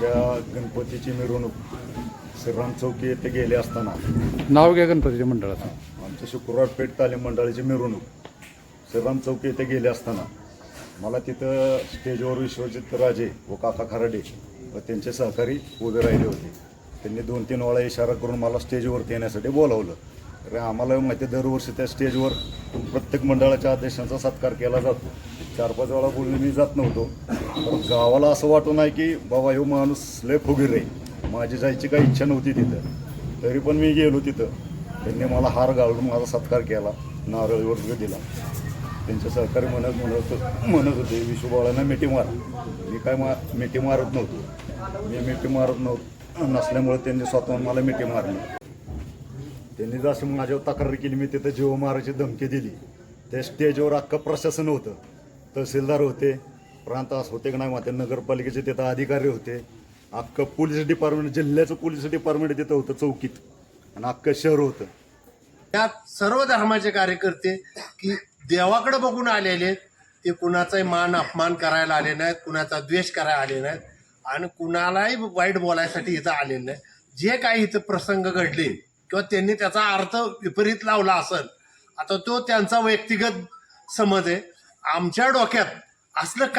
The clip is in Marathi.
त्या गणपतीची मिरवणूक श्रीराम चौकी येथे गेले असताना. नाव घ्या गणपतीच्या मंडळाचं. आमच्या शुक्रवार पेठ तालीम मंडळाची मिरवणूक श्रीराम चौकी येथे गेले असताना. मला तिथं स्टेजवर विश्वजित राजे व काका खराडे व त्यांचे सहकारी उभे राहिले होते. त्यांनी दोन तीन वेळा इशारा करून मला स्टेजवरती येण्यासाठी बोलावलं. तर आम्हाला माहिती आहे, दरवर्षी त्या स्टेजवर प्रत्येक मंडळाच्या अध्यक्षांचा सत्कार केला जातो. चार पाच वेळा बोलून मी जात नव्हतो. गावाला असं वाटू नाही की बाबा ह्यो माणूस लय फुगीर रे माझी जायची काही इच्छा नव्हती तिथं. तरी पण मी गेलो तिथं. त्यांनी मला हार घालून माझा सत्कार केला. नारळ वर्ग दिला. त्यांचे सहकारी म्हणत म्हणत म्हणत होते विशुबाळांना मिठी मार. मी काय मा मिठी मारत नव्हतो. मी मिठी मारत नव्हतो नसल्यामुळे त्यांनी स्वतः मला मिठी मारली. त्यांनी जसं माझ्यावर तक्रार केली मी तिथं जीव मारायची धमकी दिली. त्या स्टेजवर अख्खं प्रशासन होतं. तहसीलदार होते प्रांतास होते की नाही माते नगरपालिकेचे तिथं अधिकारी होते. अख्खं पोलीस डिपार्टमेंट जिल्ह्याचं पोलीस डिपार्टमेंट तिथं होतं चौकीत. आणि अख्खं शहर होतं. त्यात सर्व धर्माचे कार्यकर्ते की देवाकडे बघून आलेले आहेत ते कुणाचाही मान अपमान करायला आले नाहीत कुणाचा द्वेष करायला आले नाहीत आणि कुणालाही वाईट बोलायसाठी इथं आलेले नाही जे काही इथं प्रसंग घडले किंवा त्यांनी त्याचा अर्थ विपरीत लावला असेल आता तो त्यांचा व्यक्तिगत समज आहे. आमच्या डोक्यात असलं का